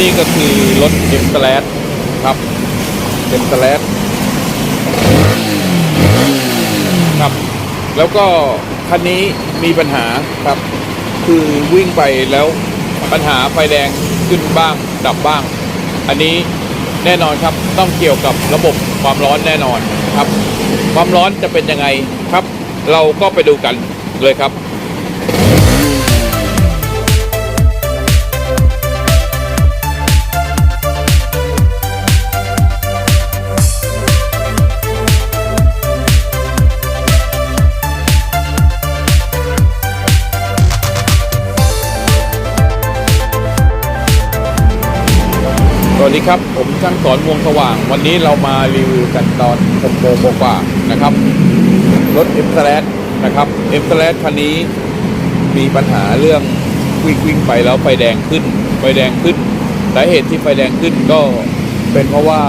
นี่ก็คือรถเอ็มสแลดครับเอ็มสแลดครับ แล้วก็คันนี้มีปัญหาครับ คือวิ่งไปแล้วปัญหาไฟแดงขึ้นบ้าง ดับบ้าง อันนี้แน่นอนครับต้องเกี่ยวกับระบบความร้อนแน่นอนครับ ความร้อนจะเป็นยังไงครับ เราก็ไปดูกันเลยครับ วัสดีครับ ผมช่างสอนวงสว่าง วันนี้เรามารีวิวกันตอน6โมงกว่านะครับ รถ M s l a s นะครับ M s l a s คันนี้มีปัญหาเรื่องวิ่งวิ่งไปแล้วไฟแดงขึ้น ไฟแดงขึ้นสาเหตุที่ไฟแดงขึ้นก็เป็นเพราะว่า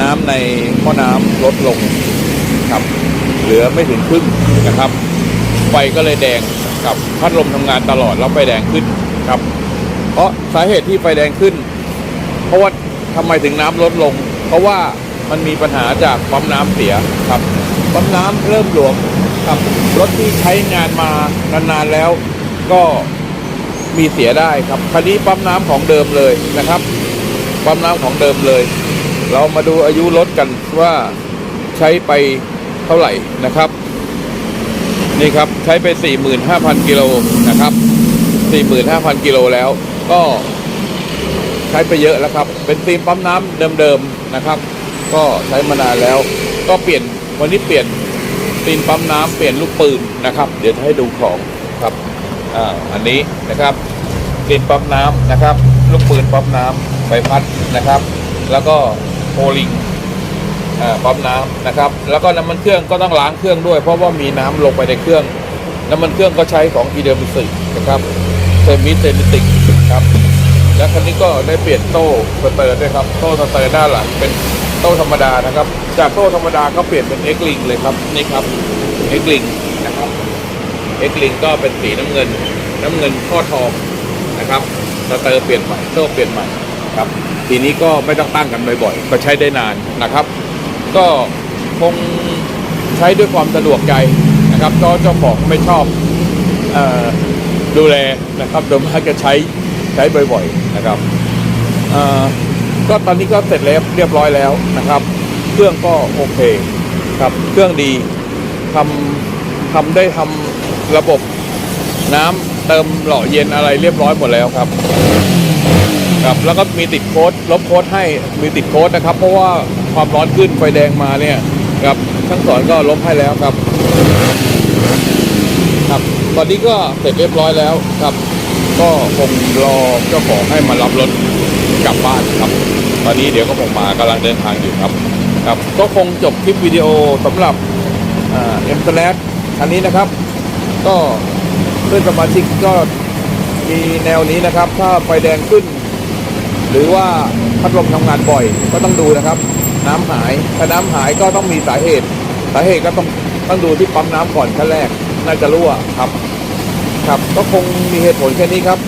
น้ำในหม้อน้ำลดลงครับ เหลือไม่ถึงครึ่งนะครับ ไฟก็เลยแดงกับพัดลมทำงานตลอดแล้วไฟแดงขึ้นครับ เพราะสาเหตุที่ไฟแดงขึ้น เพราะว่าทำไมถึงน้ำลดลง เพราะว่ามันมีปัญหาจากปั๊มน้ำเสียครับปั๊มน้ำเริ่มหลวมครับรถที่ใช้งานมานานๆแล้ว ก็มีเสียได้ครับคันนี้ปั๊มน้ำของเดิมเลยนะครับปั๊มน้ำของเดิมเลย เรามาดูอายุรถกันว่าใช้ไปเท่าไหร่นะครับ นี่ครับใช้ไป 45,000 กิโลนะครับ 45,000 กิโลแล้วก็ ใช้ไปเยอะแล้วครับ เป็นธีมปั๊มน้ำเดิมๆนะครับ ก็ใช้มานานแล้ว ก็เปลี่ยนวันนี้เปลี่ยนธีมปั๊มน้ำเปลี่ยนลูกปืนนะครับ เดี๋ยวจะให้ดูของครับอ่าอันนี้นะครับธีมปั๊มน้ำนะครับ ลูกปืนปั๊มน้ำใบพัดนะครับ แล้วก็โพลิงอ่าปั๊มน้ำนะครับ แล้วก็น้ำมันเครื่องก็ต้องล้างเครื่องด้วย เพราะว่ามีน้ำลงไปในเครื่อง น้ำมันเครื่องก็ใช้ของอีเดอร์มิสึนะครับเซมิเซมิติกครับ แล้วคันนี้ก็ได้เปลี่ยนโซ่สเตอร์ด้วยครับโซ่สเตอร์ด้านหลังเป็นโซ่ธรรมดานะครับ จากโซ่ธรรมดาก็เปลี่ยนเป็นเอ็กลิงเลยครับนี่ครับเอ็กลิงนะครับเอ็กลิงก็เป็นสีน้ำเงิน น้ำเงินข้อทองนะครับสเตอร์เปลี่ยนใหม่โซ่เปลี่ยนใหม่ครับทีนี้ก็ไม่ต้องตั้งกันบ่อยๆก็ใช้ได้นานนะครับ ก็คงใช้ด้วยความสะดวกใจนะครับก็เจ้าของไม่ชอบเออดูแลนะครับโดยมากจะใช้ ใช้บ่อยๆนะครับอ่อก็ตอนนี้ก็เสร็จแล้วเรียบร้อยแล้วนะครับ เครื่องก็โอเคครับเครื่องดีทำทำได้ทำระบบน้ำเติมหล่อเย็นอะไรเรียบร้อยหมดแล้วครับครับแล้วก็มีติดโค้ดลบโค้ดให้มีติดโค้ดนะครับ เพราะว่าความร้อนขึ้นไฟแดงมาเนี่ยครับทั้งสอนก็ลบให้แล้วครับ ครับ ตอนนี้ก็เสร็จเรียบร้อยแล้วครับ ก็คงรอเจ้าของให้มารับรถกลับบ้านครับ ตอนนี้เดี๋ยวก็คงมากำลังเดินทางอยู่ครับ ครับก็คงจบคลิปวิดีโอสำหรับเอ็มสแลคันนี้นะครับ ก็เพื่อนสมาชิกก็มีแนวนี้นะครับ ถ้าไฟแดงขึ้น หรือว่าพัดลมทำงานบ่อยก็ต้องดูนะครับ น้ำหายถ้าน้ำหายก็ต้องมีสาเหตุ สาเหตุก็ต้องต้องดูที่ปั๊มน้ำก่อนขั้นแรก น่าจะรั่วครับ ครับ ก็คงมีเหตุผลแค่นี้ครับ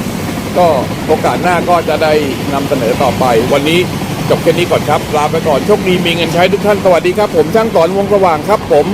ก็โอกาสหน้าก็จะได้นำเสนอต่อไป วันนี้จบแค่นี้ก่อนครับ ลาไปก่อนโชคดีมีเงินใช้ทุกท่านสวัสดีครับ ผมช่างสอนวงสว่างครับผม